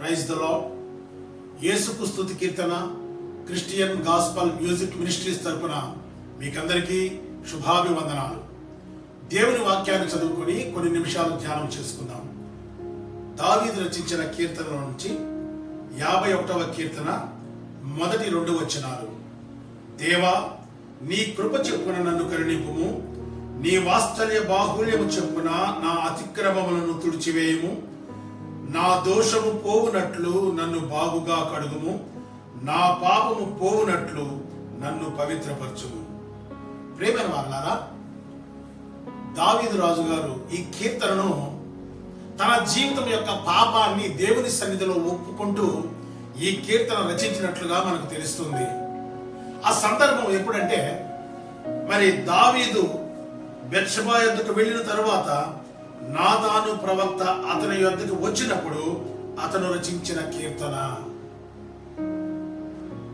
Praise the lord యేసుకు స్థుతి కీర్తన క్రిస్టియన్ గాస్పల్ మ్యూజిక్ మినిస్ట్రీస్ తరపున మీకందరికీ శుభాభివందనాలు. దేవుని వాక్యాన్ని చదువుకొని కొన్ని నిమిషాలు ధ్యానం చేసుకుందాం. దావీదు రచించిన కీర్తనల నుంచి యాభై ఒకటవ కీర్తన మొదటి రెండు వచనాలు. దేవా నీ కృప చెప్పున నన్ను కరుణింపుము. నీ వాత్సల్య బాహుల్యము చెప్పున నా అతిక్రమములను తుడిచివేయము. నా దోషము పోవునట్లు నన్ను బాగుగా కడుగుము. నా పాపము పోవునట్లు నన్ను పవిత్రపరచుము. ప్రేమైన వాళ్ళారా దావీదు రాజు గారు ఈ కీర్తనను తన జీవితం యొక్క పాపాన్ని దేవుని సన్నిధిలో ఒప్పుకుంటూ ఈ కీర్తన రచించినట్లుగా మనకు తెలుస్తుంది. ఆ సందర్భం ఎప్పుడంటే మరి దావీదు బెత్షబా ఎద్దుకు వెళ్ళిన తరువాత నాదాను ప్రవక్త అతని యొద్దకు వచ్చినప్పుడు అతను రచించిన కీర్తన.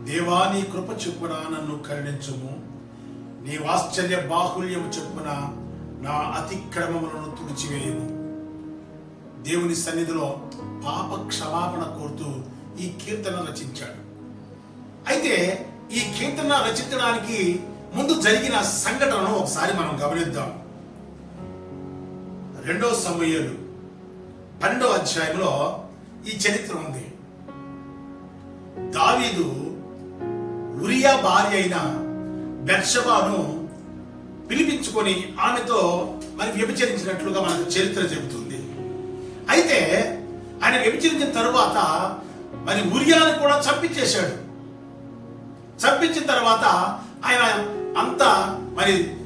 దేవా నీ కృప చొప్పున నన్ను కరుణించుము. నీ వాశ్చర్య బాహుల్యము చొప్పున నా అతిక్రమములను తుడిచివేయము. దేవుని సన్నిధిలో పాప క్షమాపణ కోరుతూ ఈ కీర్తన రచించాడు. అయితే ఈ కీర్తన రచించడానికి ముందు జరిగిన సంఘటనను ఒకసారి మనం గమనిద్దాం. రెండో సమూహలు పన్నెండో అధ్యాయంలో ఈ చరిత్ర ఉంది. దావీదు ఉరియా భార్య అయిన బెర్షబాను పిలిపించుకొని ఆమెతో మరి వ్యభిచరించినట్లుగా మనకు చరిత్ర చెబుతుంది. అయితే ఆయన వ్యభిచరించిన తరువాత మరి ఉరియాను కూడా చంపించేశాడు. చంపించిన తర్వాత ఆయన అంతా మరి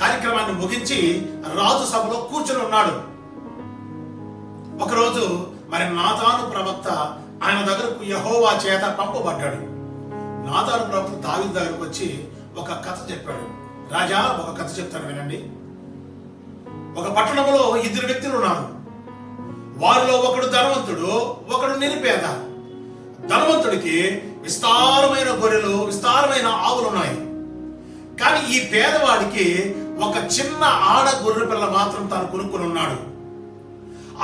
కార్యక్రమాన్ని ముగించి రాజు సభలో కూర్చుని ఉన్నాడు. ఒకరోజు మరి నాతాను ప్రవక్త ఆయన దగ్గరకు యహోవా చేత పంపబడ్డాడు. నాతాను ప్రవక్త దావి దగ్గరకు వచ్చి ఒక కథ చెప్పాడు. రాజా ఒక కథ చెప్తాను వినండి. ఒక పట్టణంలో ఇద్దరు వ్యక్తులు ఉన్నారు. వారిలో ఒకడు ధనవంతుడు ఒకడు నిరుపేద ధనవంతుడికి విస్తారమైన గొర్రెలు విస్తారమైన ఆవులు ఉన్నాయి కానీ ఈ పేదవాడికి ఒక చిన్న ఆడ గొర్రె పిల్ల మాత్రం తాను కొనుక్కొని ఉన్నాడు.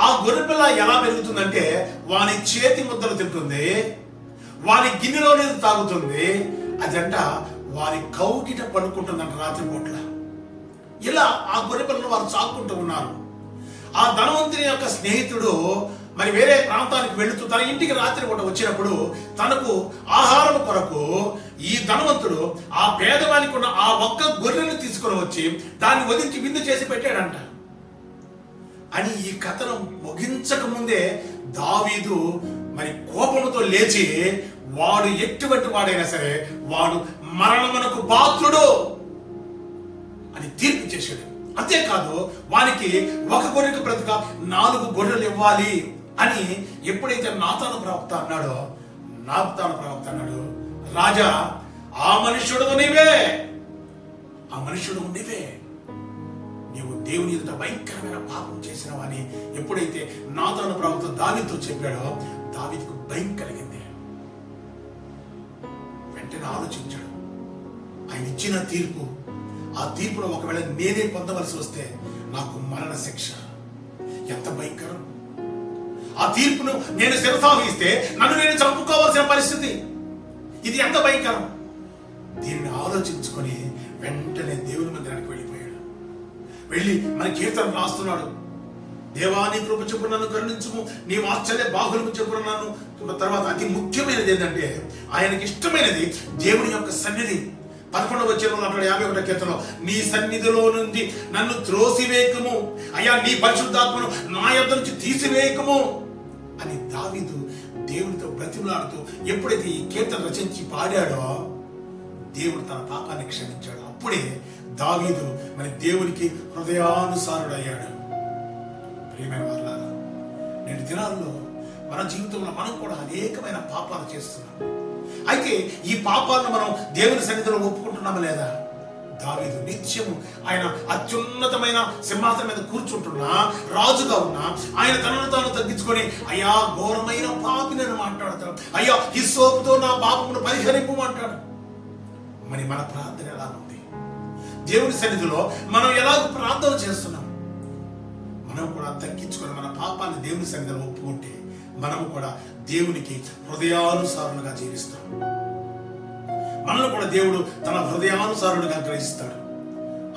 ఆ గొర్రె పిల్ల ఎలా పెరుగుతుందంటే వాని చేతి ముద్దలు తింటుంది వాని గిన్నెలో నీరు తాగుతుంది. అదంట వారి కౌకిట పడుకుంటుందంట రాత్రి పూట్ల ఇలా ఆ గొర్రె పిల్లలు వారు చాక్కుంటూ ఉన్నారు. ఆ ధనవంతుని యొక్క స్నేహితుడు మరి వేరే ప్రాంతానికి వెళుతూ తన ఇంటికి రాత్రి పూట వచ్చినప్పుడు తనకు ఆహారం కొరకు ఈ ధనవంతుడు ఆ పేదవానికి ఉన్న ఆ ఒక్క గొర్రెను తీసుకుని వచ్చి దాన్ని వదిలించి విందు చేసి పెట్టాడంట. అని ఈ కథను ముగించక ముందే దావీదు మరి కోపంతో లేచి వాడు ఎటువంటి వాడైనా సరే వాడు మరణమునకు పాత్రుడు అని తీర్పు చేశాడు. అంతేకాదు వానికి ఒక గొర్రెకు ప్రతిగా నాలుగు గొర్రెలు ఇవ్వాలి అని ఎప్పుడైతే నాతాను ప్రవక్త అన్నాడో నాతాను ప్రవక్త అన్నాడు రాజా ఆ మనుష్యుడు నీవే. ఆ మనుష్యుడు నీవే. నీవు దేవుని ఎదుట భయంకరమైన పాపం చేసినవని ఎప్పుడైతే నాతోను ప్రవక్త దావితో చెప్పాడో దావికు భయం కలిగింది. వెంటనే ఆలోచించాడు. ఆయన ఇచ్చిన తీర్పు ఆ తీర్పులో ఒకవేళ నేనే పొందవలసి వస్తే నాకు మరణ శిక్ష. ఎంత భయంకరం. ఆ తీర్పును నేను శిరసాహిస్తే నన్ను నేను చంపుకోవాల్సిన పరిస్థితి. ఇది ఎంత భయంకరం? దీన్ని ఆలోచించుకొని వెంటనే దేవుని మందిరానికి వెళ్ళిపోయాడు. వెళ్ళి మన కీర్తన రాస్తున్నాడు. దేవాని కృప చెప్పు నన్ను కరుణించుము. నీ వాత్సల్య బాహులకు చెప్పు నన్ను తర్వాత అతి ముఖ్యమైనది ఏంటంటే ఆయనకి ఇష్టమైనది దేవుని యొక్క సన్నిధి. పదకొండవ వచ్చిన అక్కడ యాభై ఒకటో కీర్తనలో నీ సన్నిధిలో నుండి నన్ను త్రోసివేయకము అయ్యా నీ పరిశుద్ధాత్మను నా యొద్ద నుంచి తీసివేయకము అని దావీదు దేవుడితో బ్రతిమలాడుతూ ఎప్పుడైతే ఈ కీర్తన రచించి పాడాడో దేవుడు తన పాపాన్ని క్షమించాడు. అప్పుడే దావీదు మరి దేవునికి హృదయానుసారుడు అయ్యాడు ప్రియమైన వాళ్ళారా నేటి దినాల్లో మన జీవితంలో మనం కూడా అనేకమైన పాపాలు చేస్తున్నాం. అయితే ఈ పాపాలను మనం దేవుని సన్నిధిలో ఒప్పుకుంటున్నామా లేదా? దావీదు నిత్యము ఆయన అత్యున్నతమైన సింహాసనం మీద కూర్చుంటున్నా రాజుగా ఉన్నా ఆయన తనను తాను తగ్గించుకొని అయ్యా ఘోరమైన పాపి నేను మాట్లాడతాను అయ్యా ఈ సోపుతో నా పాపమును పరిహరింపు అంటాడు మరి మన ప్రార్థన ఎలా ఉంది? దేవుని సన్నిధిలో మనం ఎలా ప్రార్థన చేస్తున్నాం? మనం కూడా తగ్గించుకొని మన పాపాన్ని దేవుని సన్నిధిలో ఒప్పుకుంటే మనము కూడా దేవునికి హృదయానుసారులుగా జీవిస్తాం. మనల్ని కూడా దేవుడు తన హృదయానుసారుడుగా గ్రహిస్తాడు.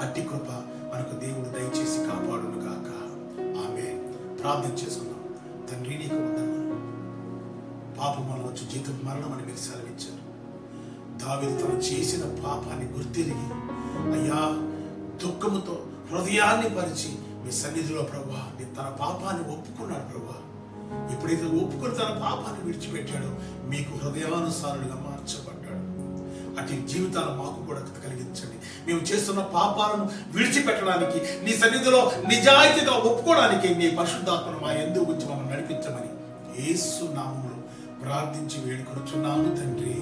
అట్టి కృప మనకు దేవుడు దయచేసి కాపాడును గాక ఆమె ప్రార్థన చేసుకున్నాం తండ్రి నీకు పాపం వల్ల వచ్చి జీతం మరణం అని మీరు సెలవిచ్చారు. దావీదు తను చేసిన పాపాన్ని గుర్తిరిగి అయ్యా దుఃఖముతో హృదయాన్ని పరిచి మీ సన్నిధిలో ప్రభా నీ తన పాపాన్ని ఒప్పుకున్నాడు ప్రభా ఎప్పుడైతే ఒప్పుకొని తన పాపాన్ని విడిచిపెట్టాడో మీకు హృదయానుసారుడిగా మార్చబడు అటు జీవితాలు మాకు కూడా కలిగించండి. మేము చేస్తున్న పాపాలను విడిచిపెట్టడానికి నీ సన్నిధిలో నిజాయితీగా ఒప్పుకోవడానికి నీ పరిశుద్ధాత్మను మా ఎందు ఉంచి మమ్మల్ని నడిపించమని ఏసు నామములు ప్రార్థించి వేడుకొనుచున్నాము తండ్రి.